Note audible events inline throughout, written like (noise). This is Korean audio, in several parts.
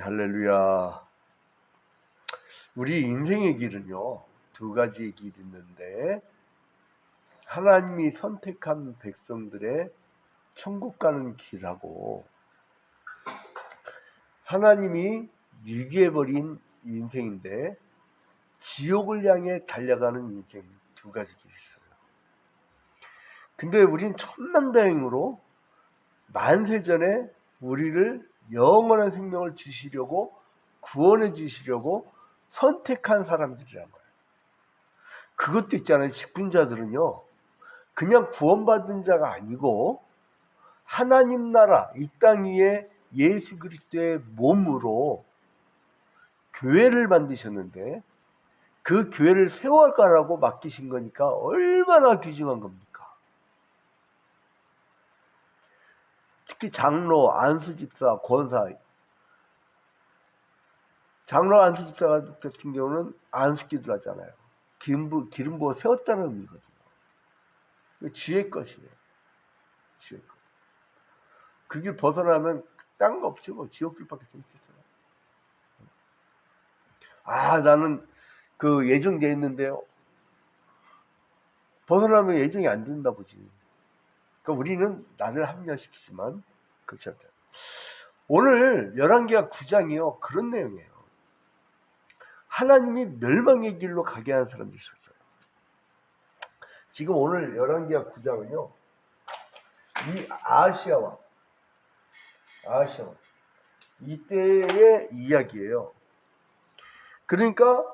할렐루야. 우리 인생의 길은요, 두 가지의 길이 있는데, 하나님이 선택한 백성들의 천국 가는 길하고, 하나님이 유기해버린 인생인데, 지옥을 향해 달려가는 인생 두 가지 길이 있어요. 근데 우린 천만다행으로 만세전에 우리를 영원한 생명을 주시려고 구원해 주시려고 선택한 사람들이란 거예요. 그것도 있잖아요. 직분자들은요. 그냥 구원받은 자가 아니고 하나님 나라 이 땅 위에 예수 그리스도의 몸으로 교회를 만드셨는데 그 교회를 세워가라고 맡기신 거니까 얼마나 귀중한 겁니까? 특히 장로, 안수집사, 권사. 장로, 안수집사 같은 경우는 안수기도 하잖아요. 기름, 부, 기름 부어 세웠다는 의미거든요. 주의 것이에요. 주의 것. 그 길 벗어나면 딴 거 없지 뭐 지옥길밖에 더 있겠어요. 아 나는 그 예정돼 있는데요. 벗어나면 예정이 안 된다 보지. 그러니까 우리는 나를 합리화시키지만 그렇지 않다. 오늘 11개가 9장이요. 그런 내용이에요. 하나님이 멸망의 길로 가게 하는 사람들이 있었어요. 지금 오늘 11개가 9장은요. 이 아시아와 아시아 이때의 이야기예요. 그러니까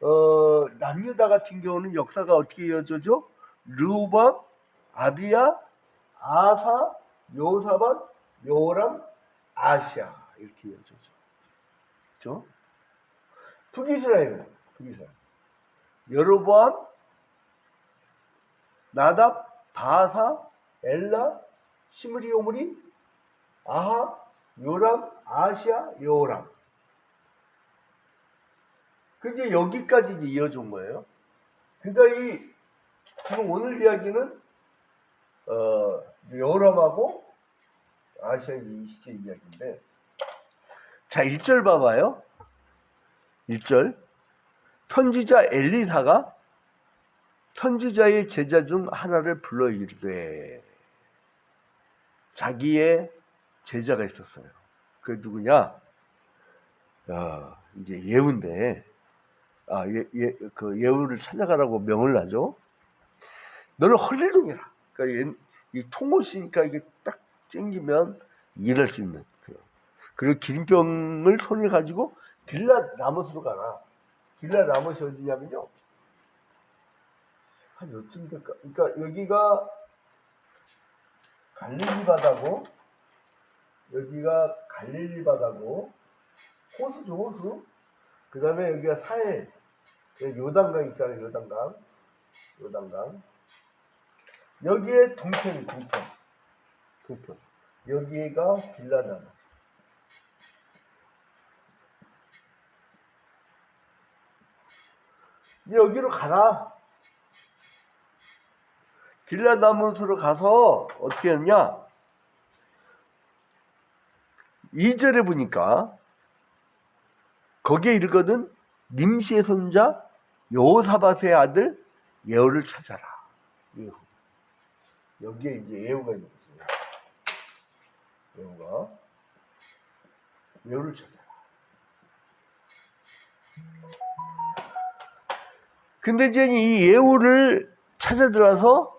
어, 남유다 같은 경우는 역사가 어떻게 이어져죠? 르우밤, 아비야, 아사, 요사반, 요람, 아시아 이렇게 이어져죠. 그죠? 북이스라엘은 북이스라엘. 여로보암, 나답, 바사, 엘라, 시므리 오므리, 아하, 요람, 아시아, 요람. 그게 여기까지 이어진 거예요. 그러니까 이 지금 오늘 이야기는 어, 요람하고 아시아 이 시대 이야기인데 자 1절 봐봐요. 1절 선지자 엘리사가 선지자의 제자 중 하나를 불러 이르되 자기의 제자가 있었어요. 그 누구냐? 어, 이제 예우인데 아, 예, 예, 그 예우를 찾아가라고 명을 나죠. 너는 해라. 그러니까 얘- 이 통옷이니까 이게 딱 땡기면 일할 수 있는. 그. 그리고 기름병을 손에 가지고 빌라 나못으로 가라. 빌라 나못이 어디냐면요. 한 요쯤 될까? 그러니까 여기가 갈릴리 바다고 여기가 갈릴리 바다고 호수죠 호수. 그 다음에 여기가 사해 요단강 있잖아요 요단강 요단강 여기에 동편이 동편. 동편. 여기가 빌라나무 여기로 가라. 빌라나무스로 가서 어떻게 했냐? 2절에 보니까 거기에 이르거든 님시의 손자 여호사밧의 아들 예후를 찾아라. 예후. 여기에 이제 예후가 있는 거죠. 예후가 예후를 찾아라. 근데 이제 이 예후를 찾아 들어서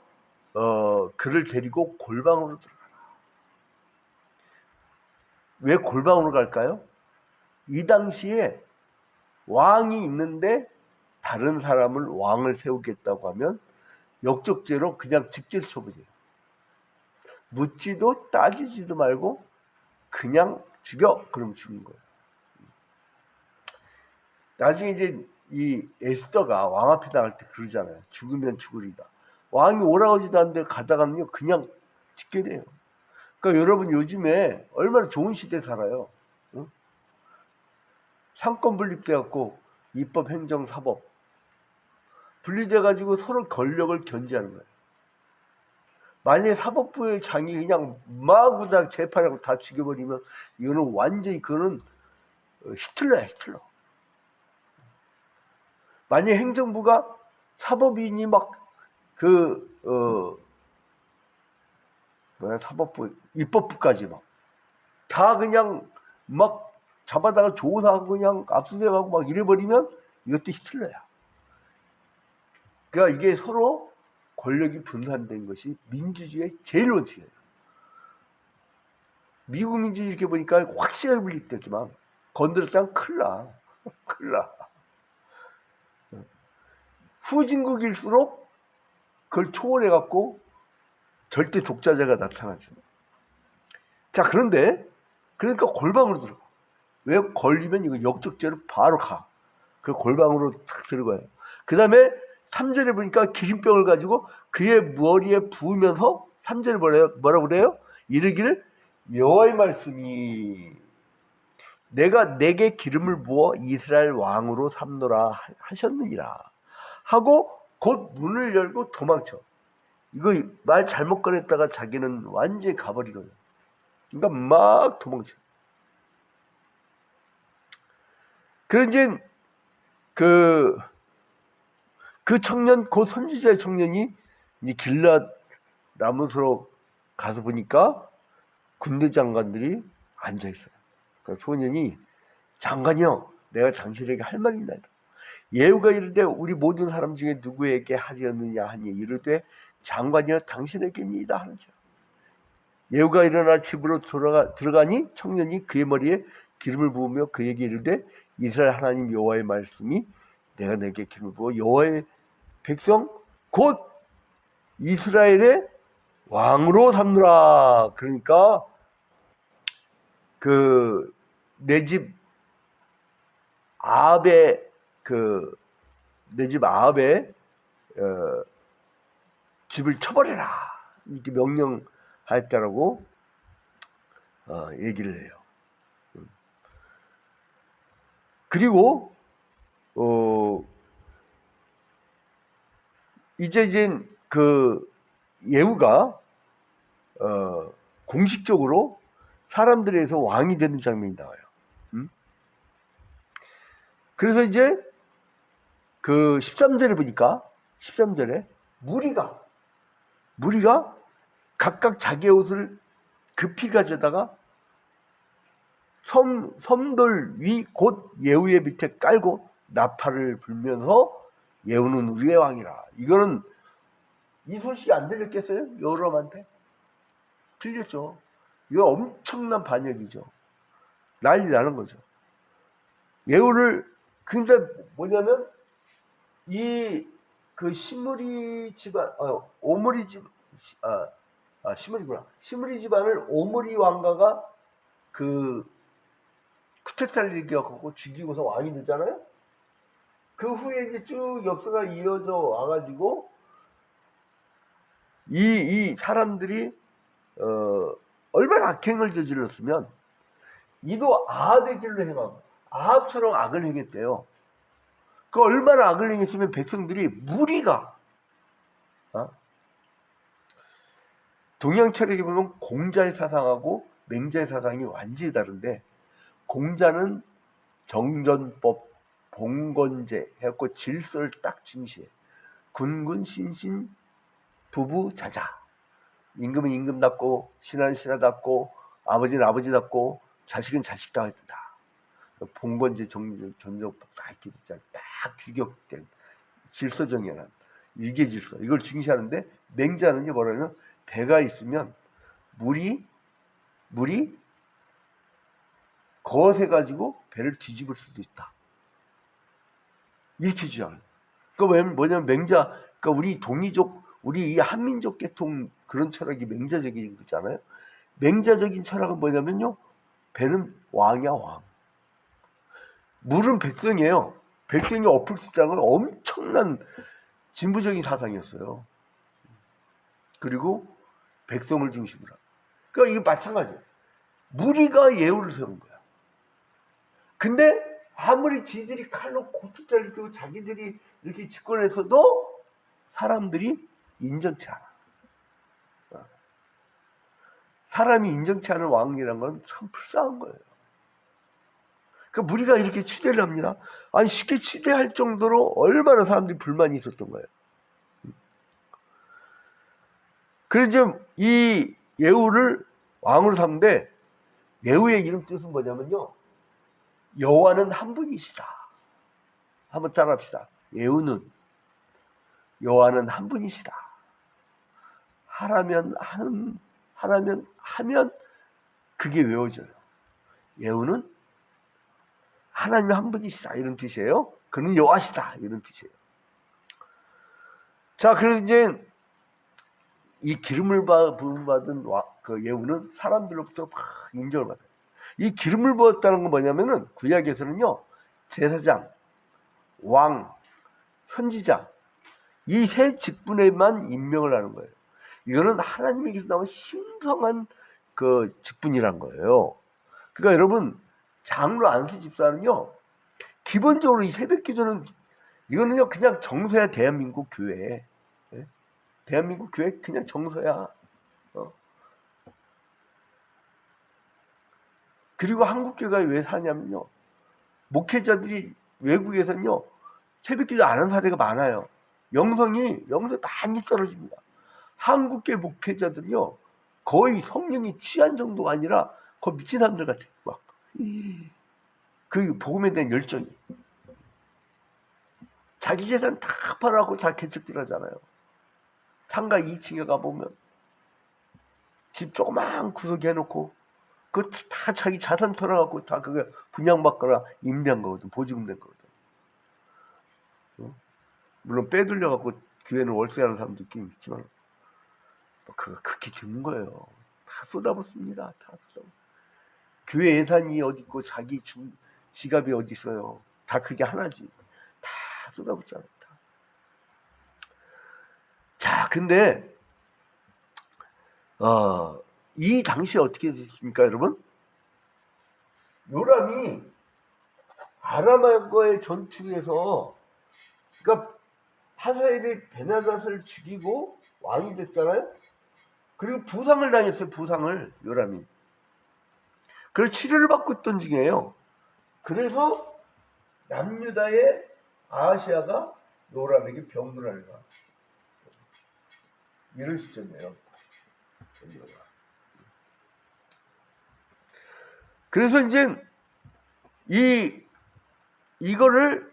어 그를 데리고 골방으로 들어가라. 왜 골방으로 갈까요? 이 당시에 왕이 있는데 다른 사람을 왕을 세우겠다고 하면 역적죄로 그냥 직질 처분이에요. 묻지도 따지지도 말고 그냥 죽여 그럼 죽는 거예요. 나중에 이제 이 에스더가 왕 앞에 나갈 때 그러잖아요. 죽으면 죽으리다. 왕이 오라오지도 않는데 가다가는요 그냥 죽게 돼요. 그러니까 여러분 요즘에 얼마나 좋은 시대 살아요. 응? 상권 분립돼 갖고 입법, 행정, 사법 분리돼 가지고 서로 권력을 견제하는 거예요. 만약에 사법부의 장이 그냥 마구 다 재판하고 다 죽여버리면 이거는 완전히 그거는 어, 히틀러야 히틀러. 만약 행정부가 사법인이 막그 어, 뭐야 사법부 입법부까지 막 다 그냥 막 잡아다가 조사하고 그냥 압수수색하고 막 이래버리면 이것도 히틀러야. 그러니까 이게 서로 권력이 분산된 것이 민주주의의 제일 원칙이에요. 미국 민주주의 이렇게 보니까 확실하게 분립됐지만 건드렸다면 큰일 나. (laughs) 큰일 나. 후진국일수록 그걸 초월해갖고 절대 독자자가 나타나죠. 자, 그런데, 그러니까 골방으로 들어가. 왜 걸리면 이거 역적죄로 바로 가. 그 골방으로 탁 들어가요. 그 다음에 3절에 보니까 기름병을 가지고 그의 머리에 부으면서 3절에 뭐래요? 뭐라고 그래요? 이르기를 여호와의 말씀이 내가 내게 기름을 부어 이스라엘 왕으로 삼노라 하셨느니라 하고 곧 문을 열고 도망쳐. 이거 말 잘못 꺼냈다가 자기는 완전히 가버리거든. 그러니까 막 도망쳐. 그런 이제 그, 그 청년, 그 선지자의 청년이 이제 길라 나무서로 가서 보니까 군대 장관들이 앉아 있어요. 그 소년이 장관이요, 내가 당신에게 할 말이 있나이다. 예후가 이르되 우리 모든 사람 중에 누구에게 하려느냐 하니 이르되 장관이여 당신에게입니다 하는지라. 예후가 일어나 집으로 돌아가 들어가니 청년이 그의 머리에 기름을 부으며 그에게 이르되 이스라엘 하나님 여호와의 말씀이 내가 내게 기름을 부어 여호와의 백성 곧 이스라엘의 왕으로 삼노라. 그러니까 그 내 집 아합의 그 내 집 아합의 어, 집을 쳐버려라 이렇게 명령하였다라고 어, 얘기를 해요. 그리고 어 이제 이제 그 예후가 어 공식적으로 사람들에서 왕이 되는 장면이 나와요. 음? 그래서 이제 그 13절에 보니까 13절에 무리가 무리가 각각 자기의 옷을 급히 가져다가 섬, 섬돌 위 곧 예후의 밑에 깔고 나팔을 불면서 예후는 우리의 왕이라. 이거는 이 소식이 안 들렸겠어요? 여러분한테? 들렸죠. 이거 엄청난 반역이죠. 난리 나는 거죠. 예후를 근데 뭐냐면 이 그 시므리 집안, 어, 오므리 집, 아, 아 시므리구나. 시므리 집안을 오므리 왕가가 그 쿠테살리기하고 죽이고서 왕이 되잖아요. 그 후에 이제 쭉 역사가 이어져 와가지고 이, 이 사람들이 어, 얼마나 악행을 저질렀으면 이도 아합의 길로 행하고 아합처럼 악을 행했대요. 그 얼마나 악을 행했으면 백성들이 무리가 어? 동양 철학에 보면 공자의 사상하고 맹자의 사상이 완전히 다른데 공자는 정전법, 봉건제 해갖고 질서를 딱 중시해. 군군 신신 부부 자자. 임금은 임금답고 신하는 신하답고 아버지는 아버지답고 자식은 자식다워야 된다. 봉건제 정전법 다 이렇게 있잖아. 딱 규격된 질서 정연한 일개 질서 이걸 중시하는데 맹자는 뭐라면 배가 있으면 물이 물이 거세 가지고 배를 뒤집을 수도 있다. 이렇게 주장을. 그러니까 뭐냐면 맹자, 그러니까 우리 동이족, 우리 이 한민족 계통 그런 철학이 맹자적인 거잖아요. 맹자적인 철학은 뭐냐면요. 배는 왕이야, 왕. 물은 백성이에요. 백성이 엎을 수 있다는 건 엄청난 진보적인 사상이었어요. 그리고 백성을 중심으로. 그러니까 이게 마찬가지예요. 무리가 예우를 세운 거야. 근데 아무리 지들이 칼로 고투 잘리고 자기들이 이렇게 집권해서도 사람들이 인정치 않아. 어. 사람이 인정치 않은 왕이라는 건 참 불쌍한 거예요. 그 무리가 이렇게 추대를 합니다. 아니 쉽게 추대할 정도로 얼마나 사람들이 불만이 있었던 거예요. 그래서 이 예후를 왕으로 삼는데 예후의 이름 뜻은 뭐냐면요. 여호와는 한 분이시다. 한번 따라합시다. 예후는 여호와는 한 분이시다. 하라면 하는 하라면 하면 그게 외워져요. 예후는 하나님 한 분이시다 이런 뜻이에요. 그는 여호와시다 이런 뜻이에요. 자, 그래서 이제 이 기름을 받은 그 예후는 사람들로부터 막 인정을 받아요. 이 기름을 부었다는 건 뭐냐면은 구약에서는요 제사장, 왕, 선지자 이 세 직분에만 임명을 하는 거예요. 이거는 하나님에게서 나온 신성한 그 직분이란 거예요. 그러니까 여러분 장로 안수 집사는요 기본적으로 이 새벽 기도는 이거는요 그냥 정서야 대한민국 교회 예? 대한민국 교회 그냥 정서야 어? 그리고 한국 교회가 왜 사냐면요. 목회자들이 외국에서는요 새벽 기도 안 하는 사례가 많아요. 영성이 영성이 많이 떨어집니다. 한국계 목회자들은요 거의 성령이 취한 정도가 아니라 거의 미친 사람들 같아. 막그 복음에 대한 열정이. 자기 재산 다 팔아갖고 다 개척질 하잖아요. 상가 2층에 가보면 집 조그만 구석에 해놓고 그거 다 자기 자산 털어갖고 다 그게 분양받거나 임대한 거거든. 보증 된 거거든. 어? 물론 빼돌려갖고 교회는 월세하는 사람도 있긴 있지만 그거 그렇게 주는 거예요. 다 쏟아붓습니다. 다. 교회 예산이 어디 있고 자기 주, 지갑이 어디 있어요. 다 그게 하나지. 다 쏟아붓잖아. 다. 자, 근데 어, 이 당시에 어떻게 됐습니까, 여러분? 요람이 아람과의 전투에서 그러니까 하사엘이 베나닷을 죽이고 왕이 됐잖아요. 그리고 부상을 당했어요. 부상을 요람이. 그걸 치료를 받고 있던 중이에요. 그래서 남유다의 아시아가 요람에게 병문안을 가. 이런 시점이에요. 그래서 이제 이 이거를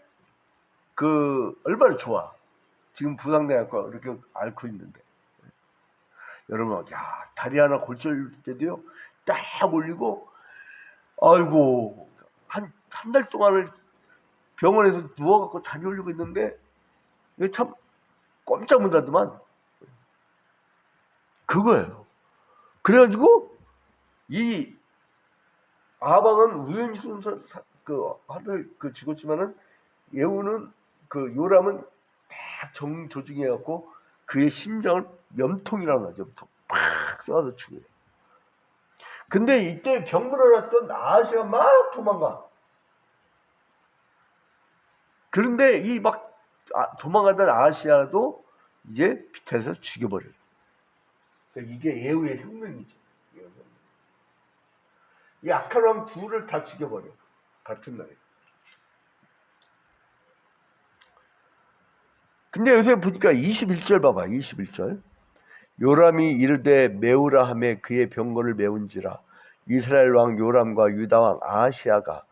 그 얼마나 좋아. 지금 부상돼갖고 이렇게 앓고 있는데 여러분 야 다리 하나 골절 때도요 딱 올리고 아이고 한 한 달 동안을 병원에서 누워갖고 다리 올리고 있는데 이게 참 꼼짝 못하더만 그거예요. 그래가지고 이 아방은 우연히 순서 그 아들 그 죽었지만은 예후는 그 요람은 딱 정조중해 갖고 그의 심장을 염통이라고 하죠. 염통 팍 쏘아서 죽여요. 근데 이때 왔던 아시가 막 도망가. 그런데 이막 아, 도망가던 아시아도 이제 비탈에서 죽여버려요. 그러니까 이게 예후의 혁명이죠. 이 악한 왕 둘을 다 죽여버려. 같은 날에. 근데 요새 보니까 21절 봐봐. 21절. 요람이 이르되 메우라 함에 그의 병거를 메운지라 이스라엘 왕 요람과 유다 왕 아시아가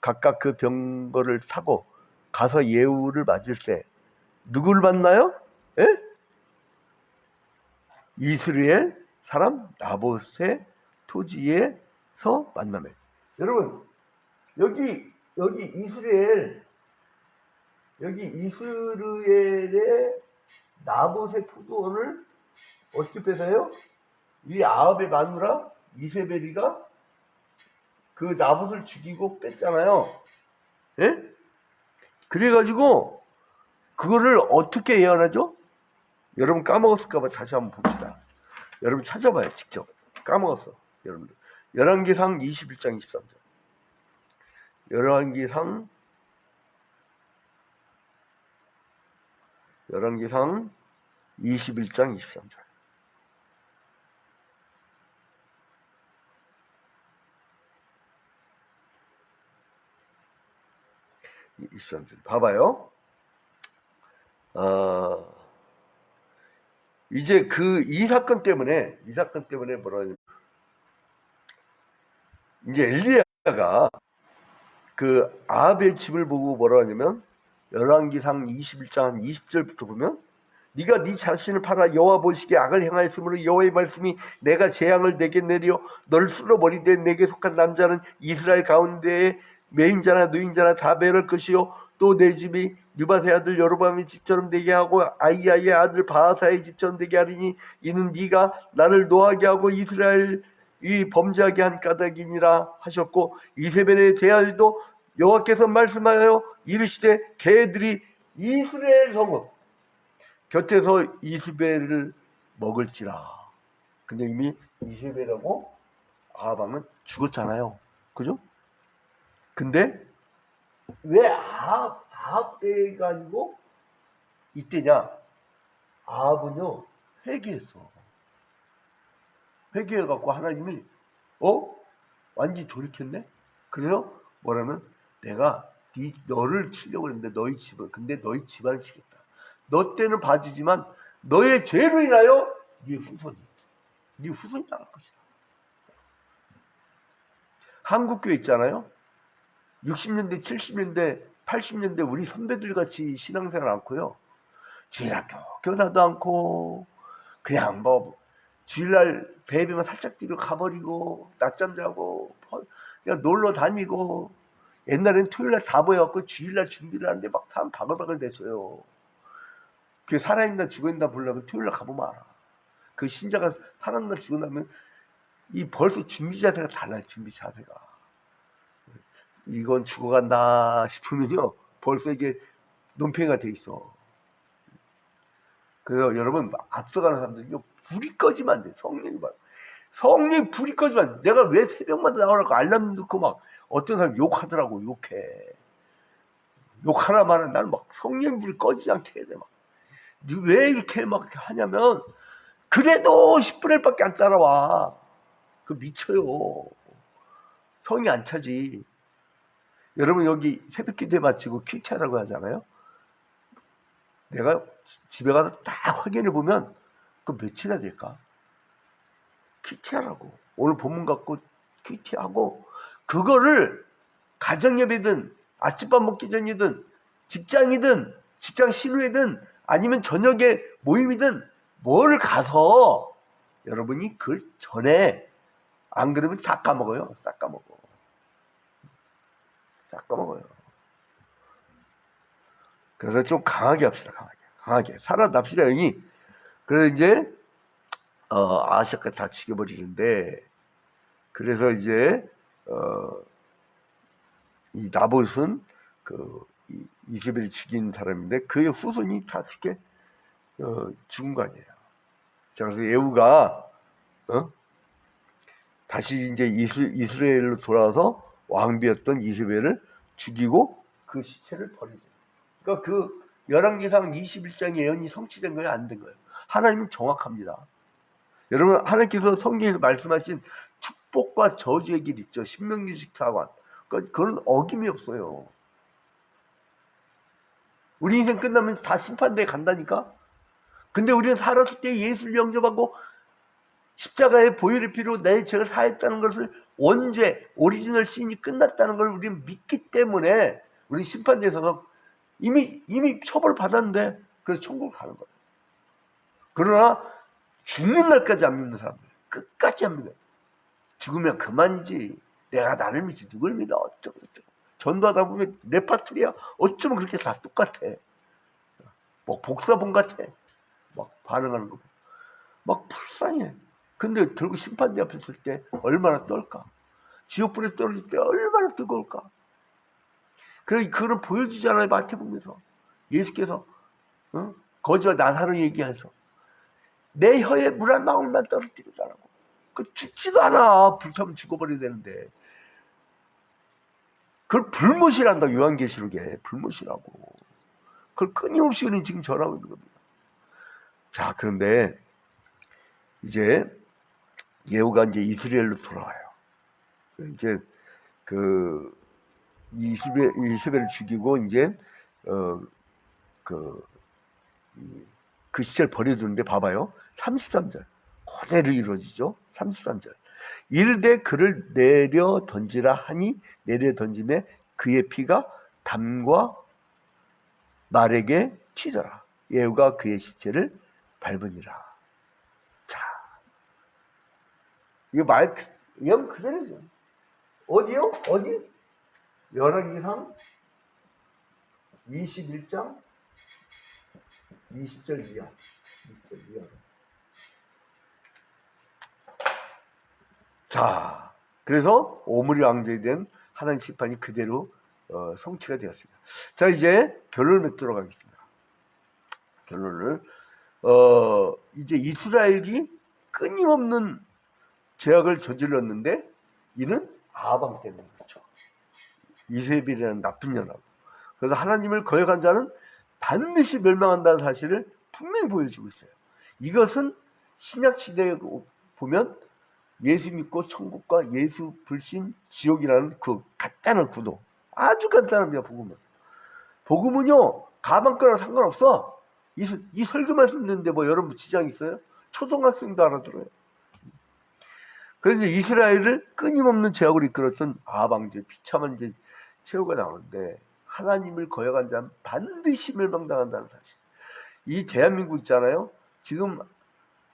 각각 그 병거를 타고 가서 예우를 맞을 때 누구를 만나요? 에? 이스라엘 사람 나봇의 토지에 서 만나면 여러분 여기 여기 이스라엘 여기 이스라엘의 나봇의 포도원을 어떻게 뺏어요? 이 아합의 마누라 이세벨이가 그 나봇을 죽이고 뺐잖아요. 예? 그래가지고 그거를 어떻게 예언하죠? 여러분 까먹었을까봐 다시 한번 봅시다. 여러분 찾아봐요, 직접. 까먹었어, 여러분들. 열왕기상 21장 23절. 열왕기상 열왕기상 21장 23절. 23절. 봐봐요. 어, 이제 그 이 사건 때문에, 이 사건 때문에 뭐라 이제 엘리야가 그 아합의 집을 보고 뭐라 하냐면, 열왕기상 21장 20절부터 보면, 네가 네 자신을 팔아 여호와 보시기에 악을 행하였으므로 여호와의 말씀이 내가 재앙을 내게 내려 너를 쓸어버리되 내게 속한 남자는 이스라엘 가운데에 매인자나 누인자나 다 배럴 것이요 또 내 집이 느바세 아들 여로밤의 집처럼 되게 하고 아이야의 아들 바하사의 집처럼 되게 하리니 이는 네가 나를 노하게 하고 이스라엘 이 범죄하게 한 까닭이니라 하셨고 이세벨에 대하여도 여호와께서 말씀하여 이르시되 개들이 이스라엘 성읍 곁에서 이스벨을 먹을지라. 근데 이미 이스벨하고 아합왕은 죽었잖아요. 그죠? 근데 왜 아합, 아합 때가 아니고 이때냐? 아합은요, 회개했어. 회개해갖고 하나님이, 어? 완전히 돌이켰네? 그래서 뭐라면 내가 네, 너를 치려고 했는데 너희 집을, 근데 너희 집안을 치겠다. 너 때는 봐주지만 너의 죄로 인하여 네 후손이, 네 후손이 나갈 것이다. 한국교회 있잖아요. 60년대, 70년대, 80년대 우리 선배들 같이 신앙생활 않고요. 주일학교 교사도 않고 그냥 뭐 주일날 배배만 살짝 뒤로 가버리고 낮잠 자고 그냥 놀러 다니고 옛날엔 토요일날 다 모여갖고 주일날 준비를 하는데 막 사람 바글바글 됐어요. 그 살아있나 죽어있나 보려면 토요일날 가보면 알아. 그 신자가 살았나 죽었나면 이 벌써 준비 자세가 달라요. 준비 자세가. 이건 죽어간다 싶으면요. 벌써 이게 논팽이가 돼 있어. 그래서 여러분 앞서가는 사람들은요. 불이 꺼지면 안 돼. 성령이 막. 성령이 불이 꺼지면. 내가 왜 새벽마다 나오라고 알람 넣고 막 어떤 사람 욕하더라고. 욕해. 욕 하나마는 나는 막 성령 불이 꺼지지 않게 해야 돼. 막. 왜 이렇게 막 하냐면 그래도 10분의 1밖에 안 따라와. 그 미쳐요. 성이 안 차지. 여러분 여기 새벽 기도에 마치고 퀴트하라고 하잖아요. 내가 집에 가서 딱 확인해 보면 그 며칠이나 될까? 퀴트하라고. 오늘 본문 갖고 퀴트하고 그거를 가정 예배든 아침밥 먹기 전이든 직장이든 직장 신우이든 아니면 저녁에 모임이든 뭘 가서 여러분이 그 전에 안 그러면 다 까먹어요. 싹 까먹어. 싹 까먹어요. 그래서 좀 강하게 합시다. 강하게. 강하게. 살아납시다. 형이. 그래서 이제 어, 아시아가 다 죽여버리는데 그래서 이제 어, 이 나봇은 그 이, 이세벨이 죽인 사람인데 그의 후손이 다 그렇게 어, 죽은 거 아니에요. 자, 그래서 예후가 어? 다시 이제 이스, 이스라엘로 돌아와서 왕비였던 이세벨을 죽이고 그 시체를 버리죠. 그러니까 그 열왕기상 21장의 예언이 성취된 거예요, 안 된 거예요? 하나님은 정확합니다. 여러분 하나님께서 성경에서 말씀하신 축복과 저주의 길 있죠. 신명기 식 사관. 그러니까 그건 어김이 없어요. 우리 인생 끝나면 다 심판대에 간다니까? 근데 우리는 살았을 때 예수를 영접하고 십자가의 보혈의 피로 내 죄를 사했다는 것을 언제 오리지널 신이 끝났다는 걸 우리는 믿기 때문에 우리 심판대에 서서 이미 이미 처벌 받았는데 그래서 천국을 가는 거예요. 그러나 죽는 날까지 안 믿는 사람들 끝까지 안 믿어요. 죽으면 그만이지. 내가 나를 믿지 누굴 믿어 어쩌고 저쩌고. 전도하다 보면 레파토리야 어쩌면 그렇게 다 똑같아. 뭐 복사본 같아. 막 반응하는 거. 막 불쌍해. 근데 결국 심판대 앞에 있을 때 얼마나 떨까? 지옥불에 떨어질 때 얼마나 뜨거울까? 그래, 그걸 보여주잖아요, 마태복음에서. 예수께서, 어? 거지와 나사로 얘기해서. 내 혀에 물 한 방울만 떨어뜨리더라고. 그 죽지도 않아. 불타면 죽어버려야 되는데. 그걸 불못이란다, 요한계시록에. 불못이라고. 그걸 끊임없이 우리는 지금 전하고 있는 겁니다. 자, 그런데 이제 예후가 이제 이스라엘로 돌아와요. 이제 그이 이스베, 이세벨을 죽이고 이제 어그 그 시절 버려두는데 봐봐요. 33절 그대로 이루어지죠. 33절 이르되 그를 내려 던지라 하니 내려 던짐에 그의 피가 담과 말에게 튀더라. 예후가 그의 시체를 밟으니라. 자, 이거 말, 영 그대로죠. 어디요? 어디? 열왕기상 21장 20절 이하. 20절 이하. 자, 그래서 오므리 왕제에 대한 하나님 심판이 그대로 어, 성취가 되었습니다. 자, 이제 결론을 맺도록 하겠습니다. 결론을 어, 이제 이스라엘이 끊임없는 죄악을 저질렀는데 이는 아방 때문에 그렇죠. 이세벨이라는 나쁜 년하고 그래서 하나님을 거역한 자는 반드시 멸망한다는 사실을 분명히 보여주고 있어요. 이것은 신약 시대에 보면 예수 믿고 천국과 예수 불신 지옥이라는 그 간단한 구도 아주 간단합니다 복음은 복음은요 가방 거랑 상관없어 이, 이 설교 말씀 듣는데 뭐 여러분 지장 있어요? 초등학생도 알아들어요 그래서 이스라엘을 끊임없는 제약으로 이끌었던 아방제 비참한 제 최후가 나오는데 하나님을 거역한 자는 반드시 멸망당한다는 사실 이 대한민국 있잖아요 지금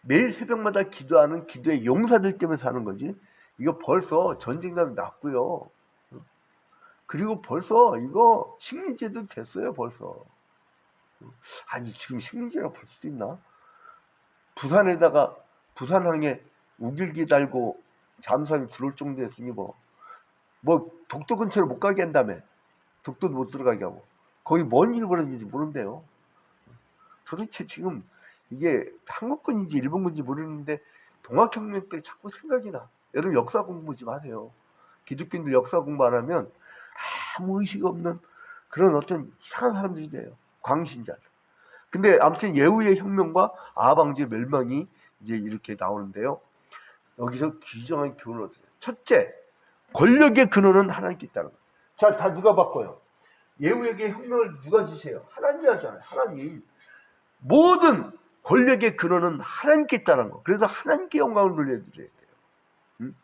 매일 새벽마다 기도하는 기도의 용사들 때문에 사는 거지. 이거 벌써 전쟁도 났고요. 그리고 벌써 이거 식민지도 됐어요, 벌써. 아니, 지금 식민지라고 볼 수도 있나? 부산에다가, 부산항에 우길기 달고 잠수함이 들어올 정도 였으니 뭐, 뭐, 독도 근처로 못 가게 한다며. 독도도 못 들어가게 하고. 거기 뭔 일 벌어진지 모른대요. 도대체 지금 이게 한국군인지 일본군인지 모르는데 동학혁명 때 자꾸 생각이 나. 여러분 역사 공부 좀 하세요. 기독교인들 역사 공부 안 하면 아무 의식 없는 그런 어떤 이상한 사람들이 돼요. 광신자들. 근데 아무튼 예후의 혁명과 아방지의 멸망이 이제 이렇게 나오는데요. 여기서 귀정한 교훈을 얻어요. 첫째, 권력의 근원은 하나님께 있다는 거예요. 자, 다 누가 바꿔요? 예후에게 혁명을 누가 지세요? 하나님이 하잖아요. 하나님. 모든 권력의 근원은 하나님께 있다는 거. 그래서 하나님께 영광을 돌려드려야 돼요. 응?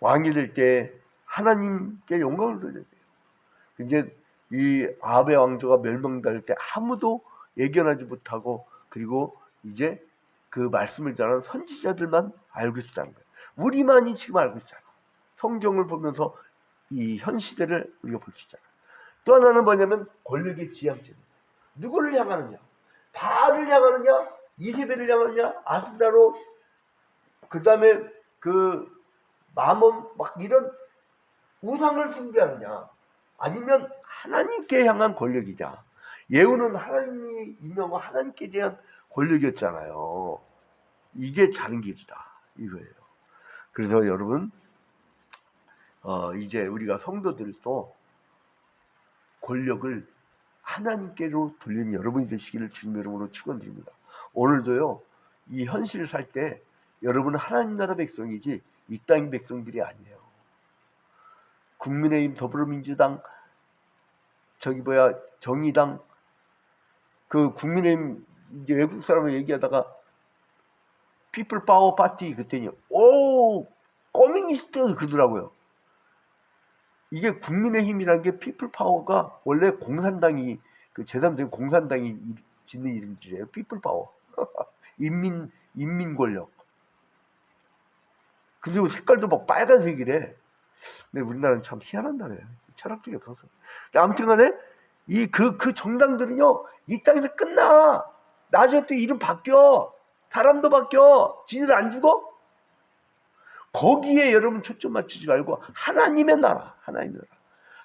왕이 될 때 하나님께 영광을 돌려야 돼요. 이제 이 아베 왕조가 멸망될 때 아무도 예견하지 못하고 그리고 이제 그 말씀을 전하는 선지자들만 알고 있었다는 거예요. 우리만이 지금 알고 있잖아. 성경을 보면서 이 현 시대를 우리가 볼 수 있잖아. 또 하나는 뭐냐면 권력의 지향점. 누구를 향하느냐? 바알을 향하느냐, 이세벨을 향하느냐, 아스다로, 그 다음에 그 마몬 막 이런 우상을 숭배하느냐, 아니면 하나님께 향한 권력이냐. 예우는 하나님이 임명한 하나님께 대한 권력이었잖아요. 이게 다른 길이다. 이거예요. 그래서 여러분, 어, 이제 우리가 성도들도 권력을 하나님께로 돌리는 여러분이 되시기를 주님 이름으로 축원드립니다. 오늘도요. 이 현실을 살 때 여러분은 하나님 나라 백성이지 이 땅 백성들이 아니에요. 국민의힘 더불어민주당 저기 뭐야 정의당 그 국민의힘 이제 외국 사람을 얘기하다가 피플 파워 파티 그때니 오 커뮤니스트 그러더라고요. 이게 국민의힘이라는 게 피플 파워가 원래 공산당이 그 제3대 공산당이 짓는 이름들이에요. 피플 파워. (laughs) 인민 인민 권력. 근데 색깔도 막 빨간색이래. 근데 우리나라는 참 희한한 나라예요. 철학적이 없어서. 아무튼 간에 이그그 정당들은요. 이 땅에서 끝나. 나중에 또 이름 바뀌어. 사람도 바뀌어. 지들 안 죽어? 거기에 여러분 초점 맞추지 말고 하나님의 나라, 하나님의 나라.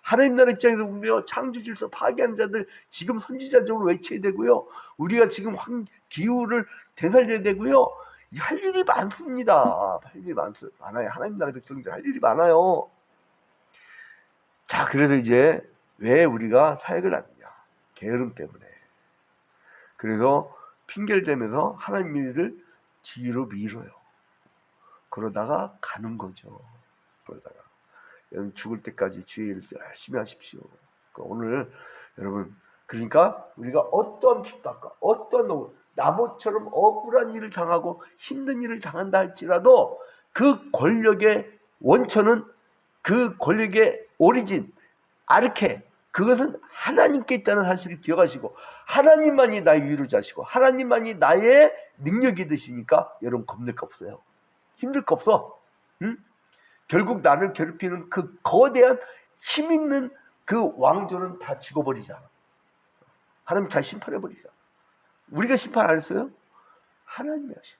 하나님 나라 입장에서 보면 창조 질서 파괴한 자들 지금 선지자적으로 외쳐야 되고요. 우리가 지금 환, 기후를 되살려야 되고요. 할 일이 많습니다. 할 일이 많, 많아요. 하나님 나라 백성들 할 일이 많아요. 자, 그래서 이제 왜 우리가 사역을 하느냐? 게으름 때문에. 그래서 핑계를 대면서 하나님 일을 뒤로 밀어요. 그러다가 가는 거죠. 그러다가. 여러분 죽을 때까지 주의 일을 열심히 하십시오. 그러니까 오늘 여러분 그러니까 우리가 어떠한 핍박과 어떠한 노 나무처럼 억울한 일을 당하고 힘든 일을 당한다 할지라도 그 권력의 원천은 그 권력의 오리진 아르케 그것은 하나님께 있다는 사실을 기억하시고 하나님만이 나의 위로자시고 하나님만이 나의 능력이 되시니까 여러분 겁낼 거 없어요. 힘들 거 없어. 응? 결국 나를 괴롭히는 그 거대한 힘 있는 그 왕조는 다 죽어버리잖아. 하나님 다 심판해버리자. 우리가 심판 안 했어요? 하나님이 하셔.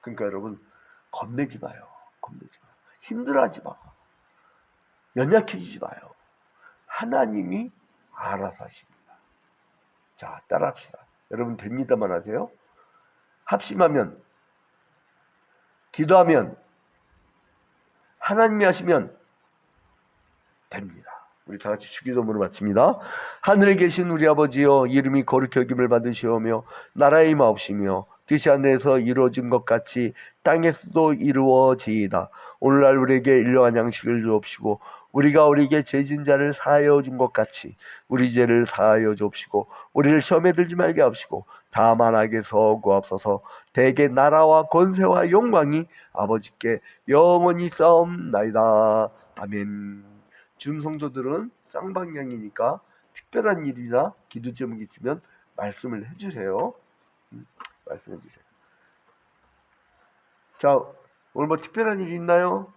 그러니까 여러분 겁내지 마요. 겁내지 마. 힘들어하지 마. 연약해지지 마요. 하나님이 알아서 하십니다. 자, 따라 합시다. 여러분 됩니다만 하세요. 합심하면, 기도하면, 하나님이 하시면 됩니다. 우리 다 같이 주기도문을 마칩니다. 하늘에 계신 우리 아버지여 이름이 거룩히 여김을 받으시오며 나라의 마옵시며 뜻이 하늘에서 이루어진 것 같이 땅에서도 이루어지이다. 오늘날 우리에게 일용한 양식을 주옵시고 우리가 우리에게 죄진 자를 사하여 준 것 같이 우리 죄를 사하여 주옵시고 우리를 시험에 들지 말게 하옵시고 다만 악에서 구하옵소서 대개 나라와 권세와 영광이 아버지께 영원히 싸움나이다. 아멘. 준 성도들은 쌍방향이니까 특별한 일이나 기도 제목이 있으면 말씀을 해주세요. 음, 말씀해 주세요. 자, 오늘 뭐 특별한 일 있나요?